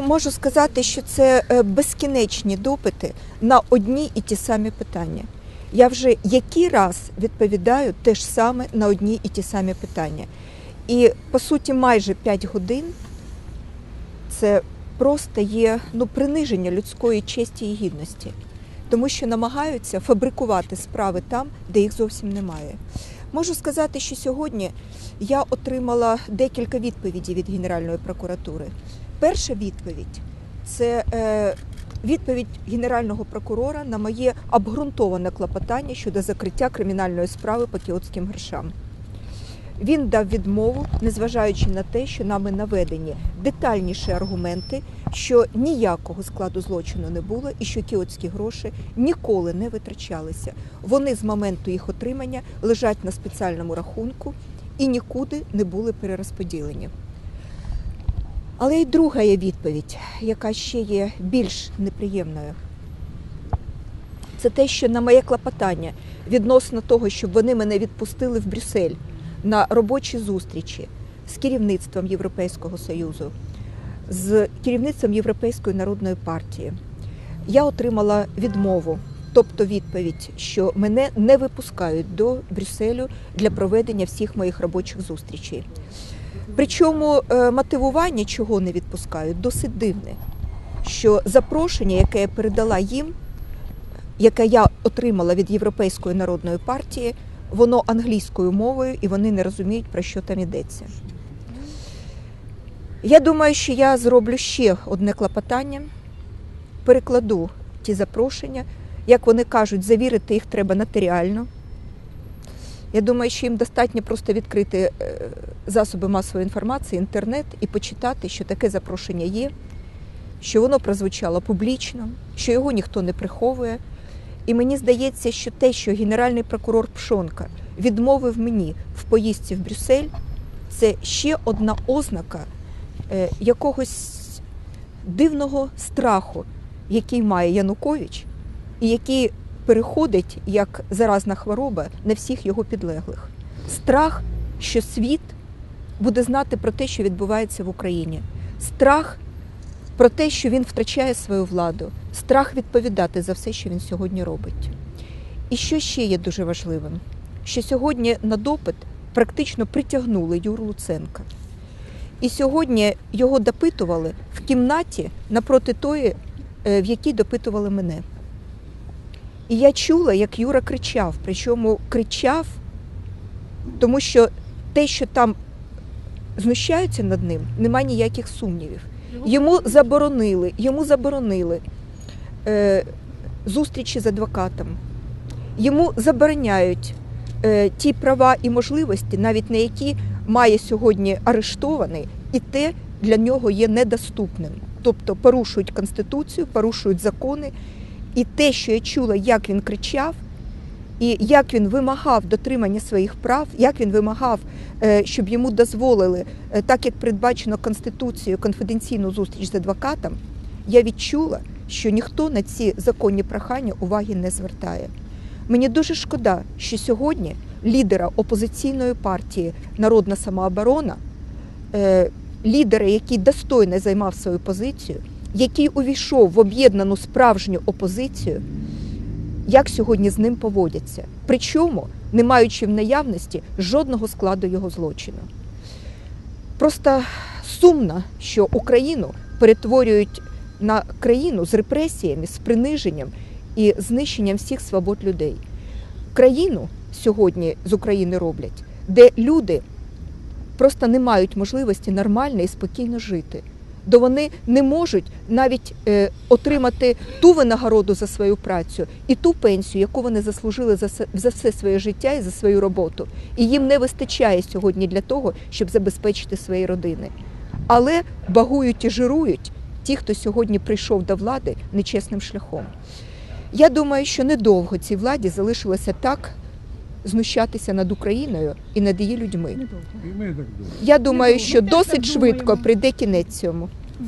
Можу сказати, що це е, безкінечні допити на одні і ті самі питання. Я вже який раз відповідаю те ж саме на одні і ті самі питання. І по суті, майже 5 годин це просто є ну, приниження людської честі і гідності, тому що намагаються фабрикувати справи там, де їх зовсім немає. Можу сказати, що сьогодні я отримала декілька відповідей від Генеральної прокуратури. Перша відповідь це е, відповідь Генерального прокурора на моє обґрунтоване клопотання щодо закриття кримінальної справи по кіотським грошам. Він дав відмову, незважаючи на те, що нами наведені детальніші аргументи, що ніякого складу злочину не було і що кіотські гроші ніколи не витрачалися. Вони з моменту їх отримання лежать на спеціальному рахунку і нікуди не були перерозподілені. Але й друга є відповідь, яка ще є більш неприємною. Це те, що на моє клопотання відносно того, щоб вони мене відпустили в Брюссель на робочі зустрічі з керівництвом Європейського Союзу, з керівництвом Європейської народної партії, я отримала відмову, тобто відповідь, що мене не випускають до Брюсселю для проведення всіх моїх робочих зустрічей. Причому е, мотивування, чого не відпускають, досить дивне. Що запрошення, яке я передала їм, яке я отримала від Європейської народної партії, воно англійською мовою і вони не розуміють, про що там йдеться. Я думаю, що я зроблю ще одне клопотання, перекладу ті запрошення. Як вони кажуть, завірити їх треба нотаріально. Я думаю, що їм достатньо просто відкрити е, засоби масової інформації, інтернет і почитати, що таке запрошення є, що воно прозвучало публічно, що його ніхто не приховує. І мені здається, що те, що генеральний прокурор Пшонка відмовив мені в поїздці в Брюссель, це ще одна ознака е, якогось дивного страху, який має Янукович, і який переходить як заразна хвороба на всіх його підлеглих. Страх, що світ буде знати про те, що відбувається в Україні. Страх про те, що він втрачає свою владу, страх відповідати за все, що він сьогодні робить. І що ще є дуже важливим, що сьогодні на допит практично притягнули Юру Луценка. І сьогодні його допитували в кімнаті напроти тої, е, в якій допитували мене. І я чула, як Юра кричав, причому кричав, тому що те, що там знущаються над ним, нема ніяких сумнівів. Йому заборонили, йому заборонили е, зустрічі з адвокатом. Йому забороняють е, ті права і можливості, навіть на які має сьогодні арештований, і те для нього є недоступним. Тобто порушують конституцію, порушують закони. І те, що я чула, як він кричав, і як він вимагав дотримання своїх прав, як він вимагав, е, щоб йому дозволили, е, так як передбачено Конституцією, конфіденційну зустріч з адвокатом, я відчула, що ніхто на ці законні прохання уваги не звертає. Мені дуже шкода, що сьогодні лідера опозиційної партії Народна самооборона, е, лідера, який достойно займав свою позицію, який увійшов в об'єднану справжню опозицію, як сьогодні з ним поводяться, причому не маючи в наявності жодного складу його злочину. Просто сумно, що Україну перетворюють на країну з репресіями, з приниженням і знищенням всіх свобод людей. Країну сьогодні з України роблять, де люди просто не мають можливості нормально і спокійно жити де вони не можуть навіть е, отримати ту винагороду за свою працю і ту пенсію, яку вони заслужили за, за все своє життя і за свою роботу. І їм не вистачає сьогодні для того, щоб забезпечити свої родини. Але багують і жирують ті, хто сьогодні прийшов до влади нечесним шляхом. Я думаю, що недовго цій владі залишилося так знущатися над Україною і над її людьми. Я думаю, що досить швидко прийде кінець цьому.